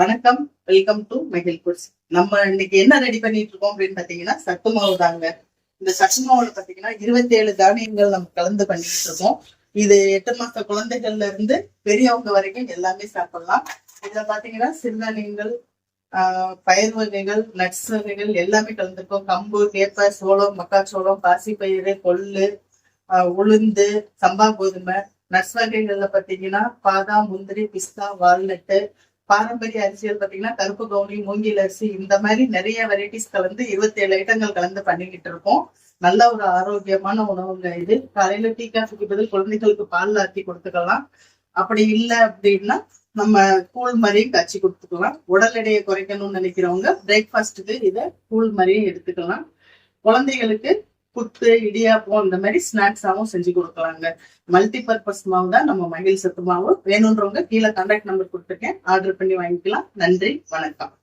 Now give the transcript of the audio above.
வணக்கம். Welcome to McGill goods நம்ம இன்னைக்கு என்ன ரெடி பண்ணிட்டு இருக்கோம் அப்படின்னு பாத்தீங்கன்னா சத்து மாவு தாங்க. இந்த சத்து மாவுல பாத்தீங்கன்னா இருபத்தி ஏழு தானியங்கள் நம்ம கலந்து பண்ணிட்டு இருக்கோம். இது எட்டு மாச குழந்தைகள்ல இருந்து பெரியவங்க வரைக்கும் எல்லாமே சாப்பிடலாம். இதுல பாத்தீங்கன்னா சிறுதானியங்கள் ஆஹ் பயிர் வகைகள் நட்ஸ் வகைகள் எல்லாமே கலந்துருக்கோம். கம்பு கேப்ப சோளம் மக்காச்சோளம் பாசிப்பயிறு கொள்ளு ஆஹ் உளுந்து சம்பா கோதுமை நட்ஸ் வகைகள்ல பாத்தீங்கன்னா பாதாம் முந்திரி பிஸ்தா வால்நட்டு பாரம்பரிய அரிசிகள் பாத்தீங்கன்னா கருப்பு கவுனி மூங்கில் அரிசி இந்த மாதிரி நிறைய வெரைட்டிஸ் கலந்து இருபத்தி ஏழு ஐட்டங்கள் கலந்து பண்ணிக்கிட்டு இருக்கோம். நல்ல ஒரு ஆரோக்கியமான உணவுங்க இது. காலையில டீ காஃபிக்கு பதில் குழந்தைகளுக்கு பால் ஆத்தி கொடுத்துக்கலாம். அப்படி இல்லை அப்படின்னா நம்ம கூழ் மாதிரியும் காய்ச்சி கொடுத்துக்கலாம். உடல் எடையை குறைக்கணும்னு நினைக்கிறவங்க பிரேக்ஃபாஸ்ட்டுக்கு இதை கூழ் மாதிரியும் எடுத்துக்கலாம். குழந்தைகளுக்கு புத்து இடியாப்பம் இந்த மாதிரி ஸ்நாக்ஸாவும் செஞ்சு கொடுக்கலாங்க. மல்டி பர்பஸ் மாவு தான் நம்ம மகிழ் சத்து மாவு வேணுன்றவங்க கீழே கான்டாக்ட் நம்பர் கொடுத்துருக்கேன். ஆர்டர் பண்ணி வாங்கிக்கலாம். நன்றி வணக்கம்.